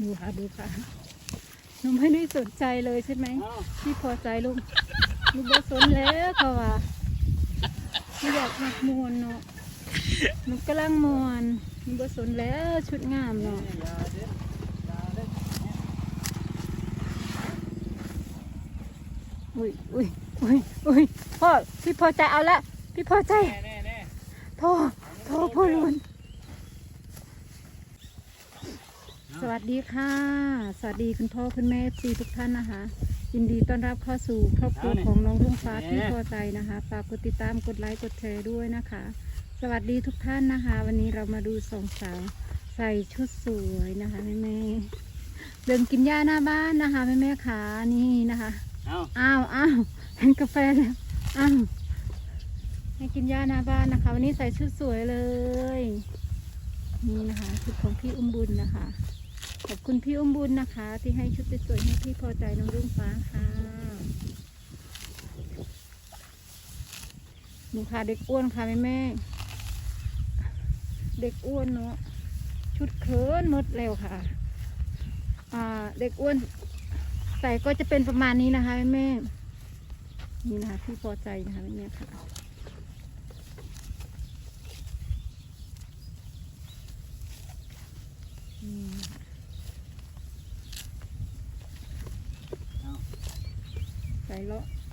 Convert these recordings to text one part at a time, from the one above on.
ดูค่ะดูค่ะหนูไม่ได้สนใจเลยใช่ไหมอ้าวพี่พอใจลูกหนูบ่สนแล้วเขาว่าไม่อยากมักมวนเนาะหนูกำลังมวนหนูบ่สนแล้วชุดงามเนาะอย่าเด้ออย่าเด้ออุ้ยอุ้ยอุ้ยอุ้ยพ่อพี่พอใจเอาละพี่พอใจแน่แน่แน่โทรโทรพ่อลุน สวัสดีค่ะ สวัสดีคุณพ่อคุณแม่ซีทุกท่านนะคะ ยินดีต้อนรับเข้าสู่ครอบครัวของน้องรุ่งฟ้าพี่พอใจนะคะฝากกดติดตามกดไลค์กดแชร์ด้วยนะคะ สวัสดีทุกท่านนะคะ วันนี้เรามาดูสองสาวใส่ชุดสวยนะคะแม่แม่ๆเดินกินหญ้าหน้าบ้านนะคะแม่แม่ๆขานี่นะคะเอาอ้าวอ้าวเห็นกาแฟแล้วอ้าวให้กินหญ้าหน้าบ้านนะคะ วันนี้ใส่ชุดสวยเลยนี่นะคะชุดของพี่อุ้มบุญนะคะ ขอบคุณพี่อุ้มบุญนะคะ ที่ให้ชุดสวยๆให้พี่พอใจน้องรุ่งฟ้าค่ะนี่ค่ะเด็กอ้วนค่ะแม่แม่เด็กอ้วนเนาะชุดเขินมดแล้วค่ะ อ่าเด็กอ้วนใส่ก็จะเป็นประมาณนี้นะคะแม่แม่นี่นะคะพี่พอใจนะคะแม่แม่ค่ะอืม เอา ใส่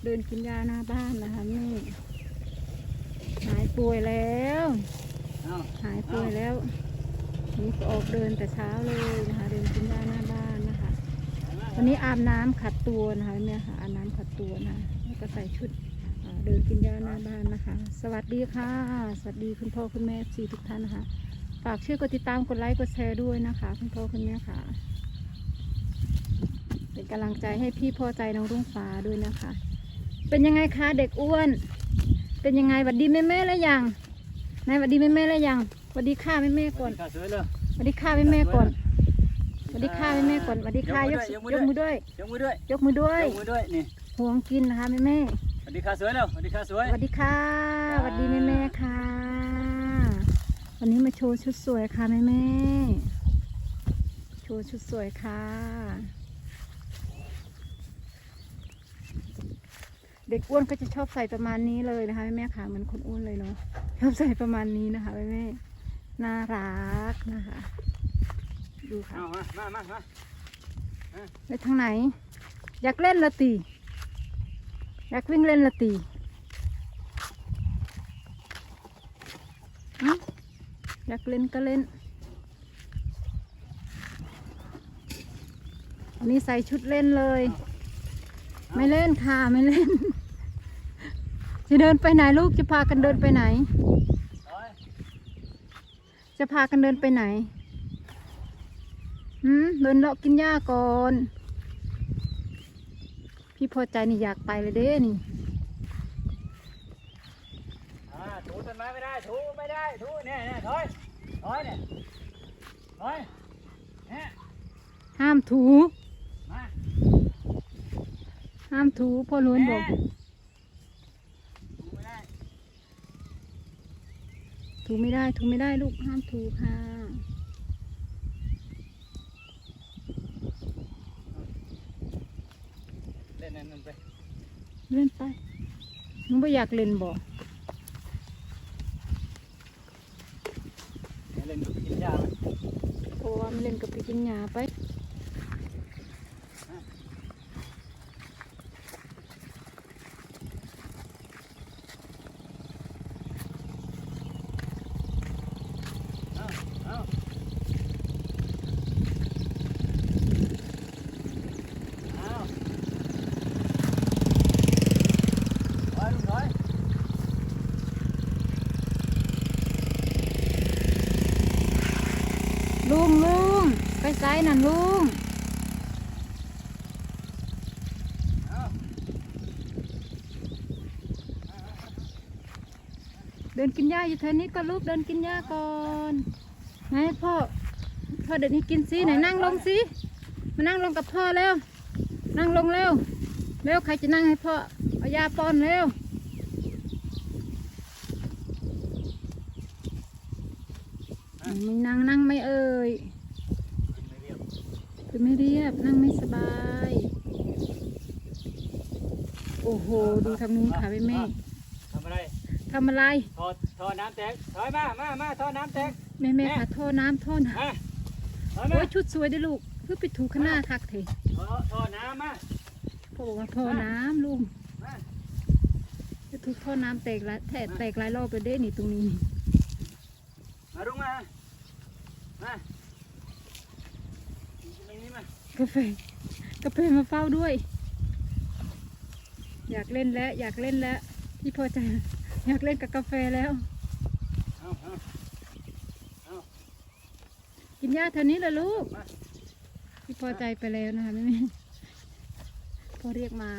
เลาะเดินกินยาหน้าบ้านนะคะแม่หายป่วยแล้วเอาหายป่วยแล้วนี่ก็ออกเดินแต่เช้าเลยนะคะ เดินกินยาหน้าบ้านนะคะ วันนี้อาบน้ำขัดตัวนะคะเนี่ยค่ะอาบน้ำขัดตัวนะแล้วก็ใส่ชุดอ่าเดินกินยาหน้าบ้านนะคะ สวัสดีค่ะ สวัสดีคุณพ่อคุณแม่ซีทุกท่านนะคะฝากช่วยกดติดตามกดไลค์กดแชร์ด้วยนะคะ คุณพ่อคุณแม่ค่ะ เป็นกำลังใจให้พี่พอใจน้องรุ่งฟ้าด้วยนะคะ เป็นยังไงคะเด็กอ้วน เป็นยังไงหวัดดีแม่แม่ๆแล้วยังนายหวัดดีแม่แม่ๆแล้วยังหวัดดีค่ะแม่แม่ๆก่อนข้าสวยเลยหวัดดีค่ะแม่แม่ๆก่อนหวัดดีค่ะแม่แม่ๆก่อนหวัดดีค่ะยกยกมือด้วยยกมือด้วยยกมือด้วยยกมือด้วยนี่ห่วงกินนะคะแม่แม่สวัสดีข้าสวยแล้วสวัสดีข้าสวยสวัสดีค่ะสวัสดีแม่แม่ๆค่ะ วันนี้มาโชว์ชุดสวยค่ะแม่แม่ๆโชว์ชุดสวยค่ะ เด็กอ้วนก็จะชอบใส่ประมาณนี้เลยนะคะแม่แม่ๆค่ะเหมือนคนอ้วนเลยเนาะชอบใส่ประมาณนี้นะคะแม่แม่ๆน่ารักนะคะ ดูค่ะเอามามามามาไปทางไหน อยากเล่นละตีอยากวิ่งเล่นละตีหึอยากเล่นก็เล่นวันนี้ใส่ชุดเล่นเลย ไม่เล่นค่ะ ไม่เล่น จะเดินไปไหนลูกจะพากันเดินไปไหนถอยจะพากันเดินไปไหนหืมเดินเลาะกินหญ้าก่อน พี่พอใจนี่อยากไปเลยเด้นี่อ่าถูต้นไม้ไม่ได้ถูไม่ได้ถูเนี่ยเนี่ยถอยถอยเนี่ยถอยเนี่ยห้ามถูมาห้ามถูพ่อล้วนบอก ถูไม่ได้ ถูไม่ได้ถูไม่ได้ลูกห้ามถูค่ะ เล่นนั่นนั่นไปเล่นไปหนูไม่อยากเล่นบอกเล่นกับกินยาไหมเพราะว่ามันเล่นกับไปกินหญ้าไป เอาเอาเอาถอยลูกถอย ลุงลุง ไปไซน่ะลุงเดินกินหญ้าอยู่แถวนี้ก็ลูกเดินกินหญ้าก่อนไหนพ่อพ่อเดินให้กินสิไหนนั่งลงสิมานั่งลงกับพ่อเร็วนั่งลงเร็วเร็วใครจะนั่งให้พ่อเอายาป้อนเร็วไม่นั่งนั่งไม่เอ่ย ไม่เรียบจะไม่เรียบนั่งไม่สบาย โอ้โห ดูทางนู้นค่ะแม่แม่ทำอะไรทำอะไรทอทอน้ำแตกถอยมามามาทอน้ำแตกแม่แม่ค่ะท่อน้ำท่อน้มาถอยำมาโอ้ยชุดสวยเด้อลูกเพื่อไปถูข้างหน้าทักเถอะทอทอน้ำมาพ่อบอกว่าท่อน้ำลุงมาจะถูกท่อน้ำแตกหลายแตกแตกหลายรอบไปเด้นี่ตรงนี้ มาลุงมามาตรงนี้มา กาแฟกาแฟมาเฝ้าด้วย อยากเล่นแล้ว อยากเล่นแล้ว พี่พอใจอยากเล่นกับกาแฟแล้วกินหญ้าเท่านี้ละลูก พี่พอใจไปแล้วนะคะแม่แม่พอเรียกมา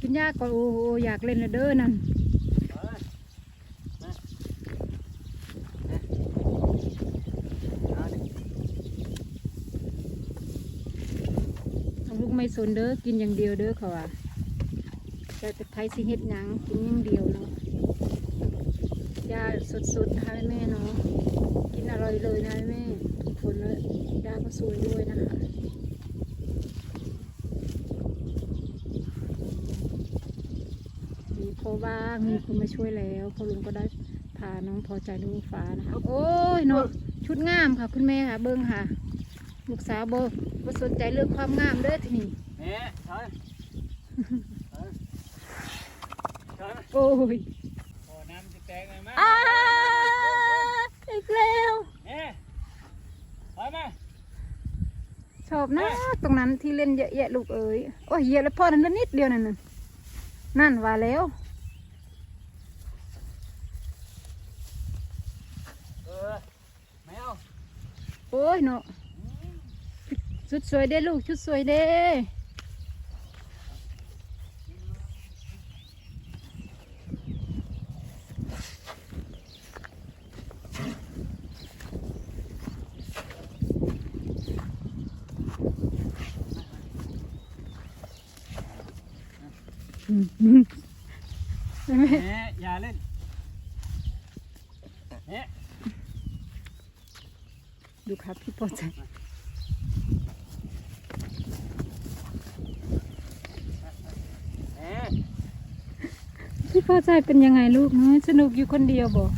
กินหญ้าก่อนโอ้โหอยากเล่นแล้วเด้อนั่น ถอยมาเอาดิ น้องลูก ไม่สนเด้อกินอย่างเดียวเด้อเขาว่าแต่ไทยสิเฮ็ดหยังกินอย่างเดียวเนาะหญ้าสดๆนะคะแม่เนาะกินอร่อยเลยนะแม่ทุกคนเลยหญ้าก็สวยด้วยนะคะมีพ่อบ้างมีคนมาช่วยแล้วพ่อลุงก็ได้พาน้องพอใจลูกฟ้านะคะโอ้ยเนาะชุดงามค่ะคุณแม่ค่ะเบิ้งค่ะลูกสาวโบ บ่สนใจเรื่องความงามเด้อทีนี้แม่ถอยถอยถอยมาโอ้ยโอ้น้ำจะแตกเลยมาอ้าอีกแล้วแม่ถอยมาชอบนะตรงนั้นที่เล่นเยอะแยะลูกเอ้ยโอ้ยเหยียบแล้วพ่อนั้นนิดเดียวนั่นน่ะนั่นว่าแล้วเออไม่เอาโอ้ยเนาะ ชุดสวยเด้ลูกชุดสวยเด้อืมอืมแม่แม่อย่าเล่นแม่ดูครับพี่พอใจ แม่ พ่อใจเป็นยังไงลูกเนอสนุกอยู่คนเดียวบอก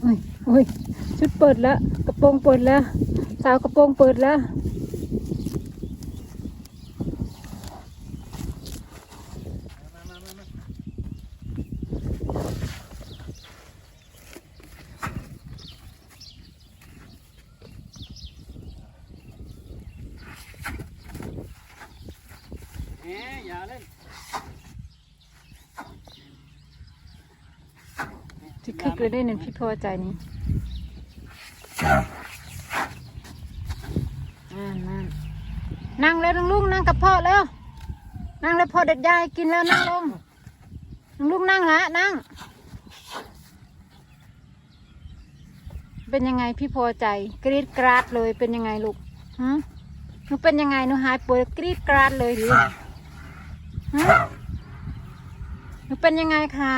โอ้ยโอ้ยชุดเปิดแล้ว กระโปรงเปิดแล้ว สาวกระโปรงเปิดแล้ว มามามามาแม่อย่าเล่น ที่คึกเลยได้หนึ่งพี่พอใจนี่อ่านั่งนั่งแล้วลุงลุงนั่งกับพ่อแล้ว นั่งแล้วพ่อเด็ดยายกินแล้วนั่งลงลุงลุงนั่งละนั่ง เป็นยังไงพี่พอใจ กรีดกราดเลยเป็นยังไงลูกฮะหนูเป็นยังไงหนูหายป่วยกรีดกราดเลยหรือฮะหนูเป็นยังไงคะ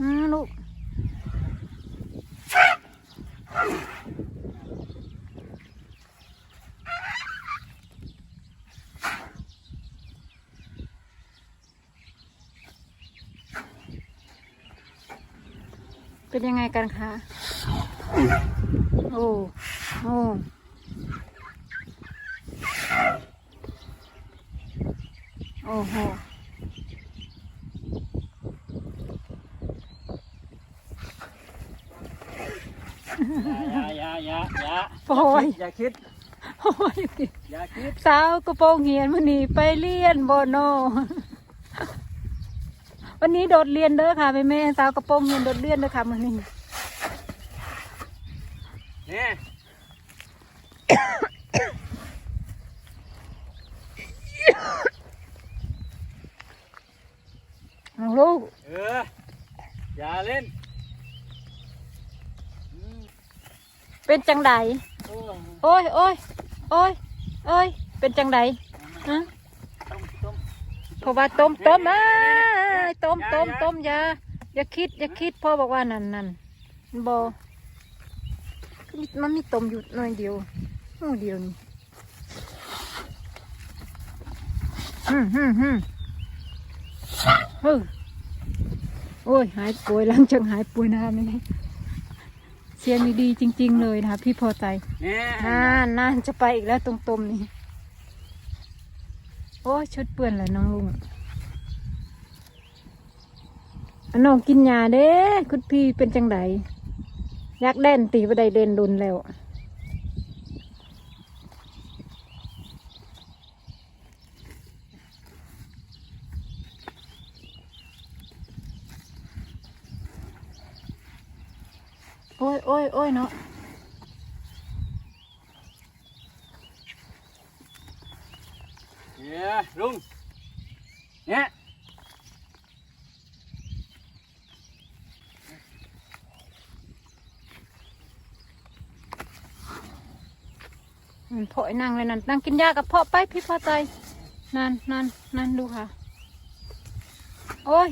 ฮะลูก เป็นยังไงกันคะ โอ้ โอ้โอ้โห อย่าอย่าอย่าอย่า โอ้ยอย่าคิด โอ้ยอย่าคิดสาวกระโปรงเหียนวันนี้ไปเรียนบโนวันนี้โดดเรียนเด้อค่ะแม่แม่สาวกระโปรงเหียนโดดเรียนเด้อค่ะมื้อนี้แม่เอาลูกเอออย่าเล่นอืมเป็นจังได โอ้ยโอ้ยโอ้ยโอ้ยเป็นจังไดฮะเพราะว่าต้มต้มเอ้ยต้มต้มต้มอย่าอย่าคิดอย่าคิดพ่อบอกว่านั่นนั่นบอมีมันมีต้มอยู่หน่อยเดียวหูเดียวนี่ฮึมฮึมฮึมเฮ้ยโอ้ยหายป่วยหลังจากหายป่วยนะคะแม่ เสียงดีๆจริง ๆ เลยนะคะ พี่พอใจเนี่ยน่านน่านจะไปอีกแล้วตรงตมนี่โอ้ยชุดเปื้อนเลยน้องลุงอันน้องกินยาเด้คุณพี่เป็นจังไดอยากเด่นตีบัไดเด่นดุนแล้ว โอ้ยโอ้ยโอ้ยเนาะเนี่ยลุงเนี่ยอืมเพาะไอ้นั่งเลยนั่นนั่งกินยากับเพาะไปพี่พอใจนั่นนั่นนั่นดูค่ะ โอ้ย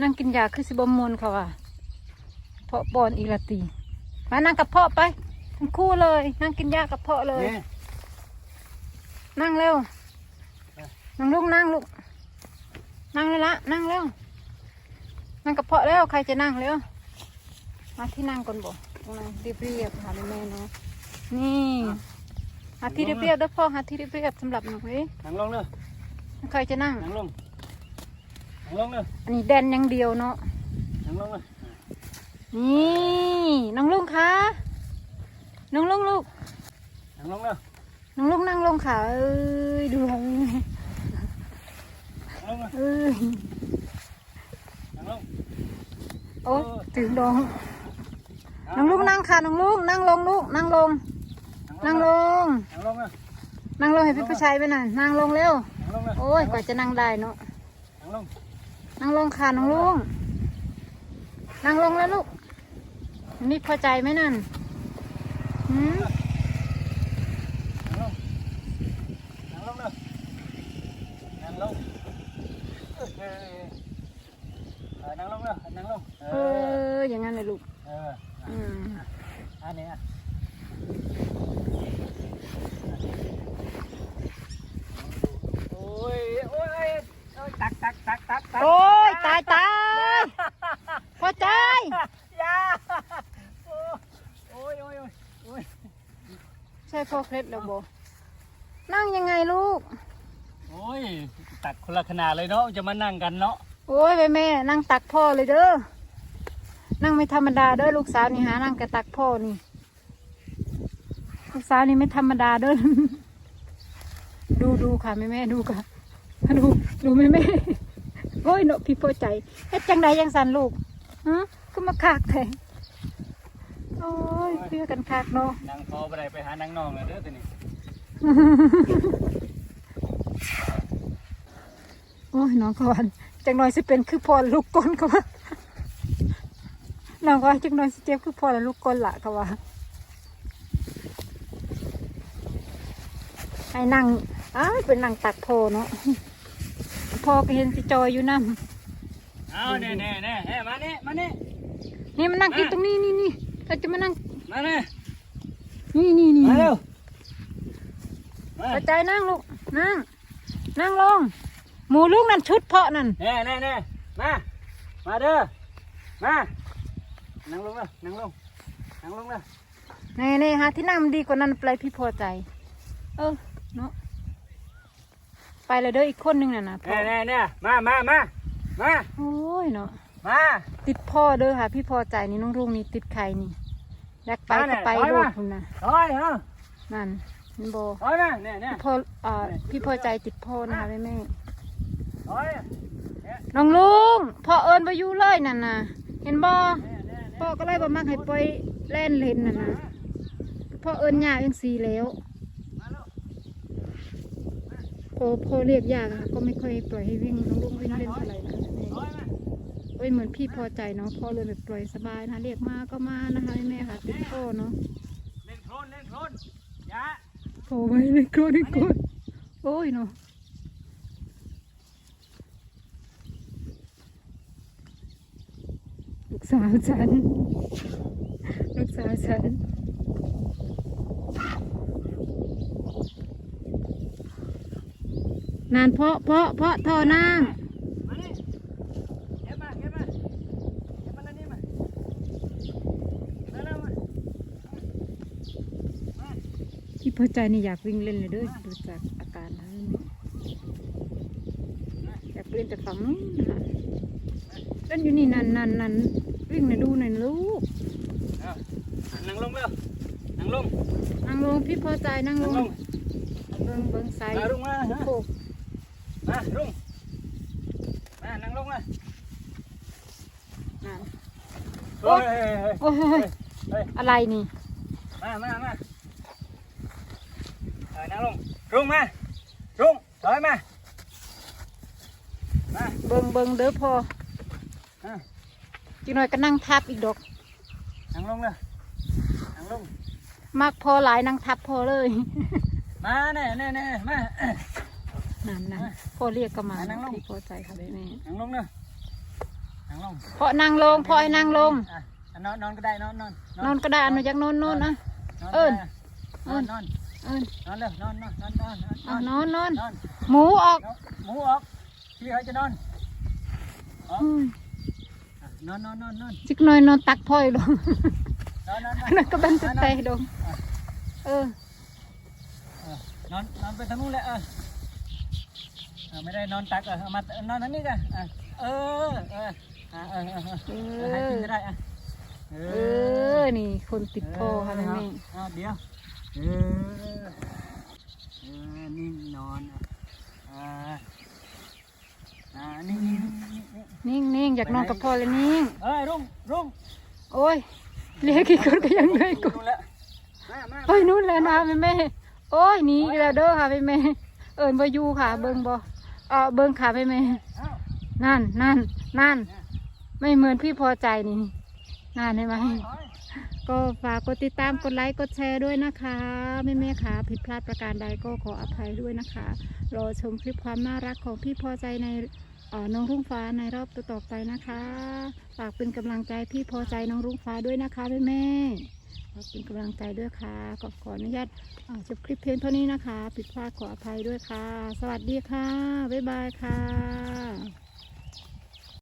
นั่งกินยาคือสิบมวนเขาอะเพาะบอนอีกละตี มานั่งกับเพาะไป ทั้งคู่เลย นั่งกินยากับเพาะเลยเนี่ยนั่งเร็ว นั่งลูกนั่งลูก นั่งเลยละ นั่งเร็ว นั่งกับเพาะแล้วใครจะนั่งเร็ว มาที่นั่งก่อนบอกตรงนั้นเรียบๆค่ะแม่ๆเนาะ นี่หาที่เรียบๆเด้อพ่อหาที่เรียบๆสำหรับหนูเอ้ยนั่งลงเลยใครจะนั่ง นั่งลง นั่งลงเลยอันนี้แดนอย่างเดียวเนาะ นั่งลงเลย นี่น้องลุงคะน้องลุงลูกนั่งลงเลยน้องลุงนั่งลงค่ะเอ้ยดูค่ะนั่งลงเลยเอ้ยนั่งลงโอ้ยถึงดองน้องลุงนั่งค่ะน้องลุงนั่งลงลูกนั่งลง นั่งลง นั่งลงเลยนั่งลงให้พี่ผู้ชายไปหน่อยนั่งลงเร็ว นั่งลงเลยโอ้ยกว่าจะนั่งได้เนาะนั่งลงนั่งลงค่ะน้องลุงนั่งลงแล้วลูก นี่พอใจไหมนั่นหืมนั่งลงนั่งลงเลยนั่งลงเออเออนั่งลงเลยนั่งลงเอเอออ อย่างนั้นเลยลูก เออ อืมอันนี้อะโอ้ย โอ้ยโอ้ยตักตักตักตักตักโอ้ย ตายตายพอใจ ยาโอ้ยโอ้ยโอ้ยโอ้ย ใช่พ่อเคล็ดแล้วโบนั่งยังไงลูก โอ้ย ตักคนละขนาดเลยเนาะ จะมานั่งกันเนาะ โอ้ยแม่แม่ นั่งตักพ่อเลยเด้อ นั่งไม่ธรรมดาเด้อลูกสาวนี่หานั่งกระตักพ่อนี่ ลูกสาวนี่ไม่ธรรมดาเด้อ ดูดูค่ะแม่แม่ดูค่ะ ดูดูแม่แม่โอ้ยเนาะพี่พอใจเฮ็ดจังใดยังสันลูกฮะก็มาคากแทงโอ้ย เพื่อกันคากเนาะนั่งพอไปไหนไปหานั่งนองเลยเด้อตัวนี้โอ้ยน้องกวันจังหน่อยสิเป็นคือพอลูกกลนเขาว่าน้องก็ว่าจังหน่อยสิเจ็บคือพอแล้วลูกกลละเขาว่าให้นั่งอ้าวเป็นนั่งตักพอเนาะพอก็เห็นสิจอยอยู่น้เอาแน่แน่แน่เฮ้ยมานี่มานี่ำนี่มานั่งกินตรงนี้นี่นี่เราจะมานั่ง มานี่นี่นี่นี่มาเร็วมากระจายนั่งลูก นั่ง นั่งลง หมูลูกนั่นชุดเพาะนั่นแน่แน่แน่มา มาเด้อ มา นั่งลงเลยนั่งลง นั่งลงเลยนี่นี่ฮะที่นั่งมันดีกว่านั้นไปพี่พอใจ เออเนาะ ไปเลยเด้ออีกคนหนึ่งน่ะนะพ่อแน่แน่แน่มามามามา โอ้ยเนาะ มา ติดพ่อเด้อค่ะ พี่พอใจนี่น้องรุ่งนี่ติดใครนี่ อยากไปก็ไปโลกคุณนะถอยเนาะนั่นนี่โบถอยมาแน่แน่พ่ออ่าพี่พอใจติดพ่อนะคะแม่แม่ถอยน้องลุงพ่อเอิญไปอยู่เลยนั่นน่ะ เห็นบ่แน่แน่พ่อก็เลยบ่มักให้ปล่อยแล่นเล่นน่ะนะพ่อเอิญยากจังสีแล้วมาแล้วพอพอเรียกยากอะก็ไม่ค่อยปล่อยให้วิ่งน้องลุงวิ่งเล่นเท่าไหร่นะแม่ถอยมา เป็นเหมือนพี่พอใจเนาะพ่อเลยแบบปล่อยสบายนะเรียกมาก็มานะคะแม่ค่ะติดพ่อเนาะเล่นโคลนเล่นโคลนยะโผล่ไปเล่นโคลนเล่นโคลนโอ้ยเนาะลูกสาวฉันลูกสาวฉันนานเพาะเพาะเพาะท่อน้า พี่พอใจนี่อยากวิ่งเล่นเลยเด้วยดูจากอาการแล้วนี่อยากเล่นแต่ฝั่งนู้นนะคะเล่นอยู่นี่นันนันนันวิ่งหน่อยดูหน่อยลูกเอานั่งลงเร็วนั่งลง นั่งลงพี่พอใจนั่งลนั่งงลง เบิ้งเบิ้งไซมาลุงมาฮะ โคกมาลุงมานั่งลงมานั่นเฮ้ยเฮ้ยเฮ้ยโอ้ยเฮ้ยเฮ้ยอะไรนี่ มามามาเออ นั่งลงลุงมาลุงถอยมามาเบิ้งเบิ้งเด้อพออะจีหน่อยก็นั่งทับอีกดอก นั่งลงเลยนั่งลงมากพอหลายนั่งทับพอเลยมาแน่แน่แน่มา นั่นนั่นพ่อเรียกก็มานั่งลง พี่พอใจค่ะแม่นั่งลงเนอะนั่งลงพ่อนั่งลงพ่อให้นั่งลงอะอะนอนนอนก็ได้นอนนอนนอนก็ได้อนุยักนอนนอนนะนอนเอิ้น นอนนอน เอิ้นนอนเร็วนอนนอนนอนนอนนเอาอนนอนนอนนอนหมูออกหมูออกพี่เขาจะนอนออกอุ้ยอะนอนนอนนอนนอนจิกหน่อยนอนตักพ่อยลง นอนนอนนอนนั่นก็เป็นสเตย์ลงเออนอนนอนไปทางนู้นแหละเออเออไม่ได้นอนตักเออเอามานอนทางนี้กันอะเออเอออะเออเออเออเอเออให้กินอก็ได้อะเอเออ นี่คนติดพ่อค่ะแม่แม่เอาเดี๋ยว เออเออ นี่นอนอะอ่าอ่านี่นี่นี่นี่นิ่งนิ่งอยากนอนกับพ่อเลยนิ่งเอ้ยรุ่งรุ่งโอ้ยเรียกกี่คนก็ยังเลยกูนู่นแหละมามาเฮ้ยนู่นเลยนะแม่แม่โอ้ยหนีอีกแล้วเด้อค่ะแม่แม่เอิญบ่อยู่ค่ะ เบิ่งบ่เออเบิ่งค่ะแม่แม่เอ้านั่นนั่นนั่น ไม่เหมือนพี่พอใจนี่นั่นเห็นไหมถอย ก็ฝากกดติดตามกดไลค์กดแชร์ด้วยนะคะแม่แม่ๆค่ะผิดพลาดประการใดก็ขออภัยด้วยนะคะรอชมคลิปความน่ารักของพี่พอใจในน้องรุ่งฟ้าในรอบต่อไปนะคะ ฝากเป็นกำลังใจพี่พอใจน้องรุ่งฟ้าด้วยนะคะแม่แม่ๆฝากเป็นกำลังใจด้วยค่ะก็ขออนุญาตจบคลิปเพียงเท่านี้นะคะ ผิดพลาดขออภัยด้วยค่ะ สวัสดีค่ะบ๊ายบายค่ะ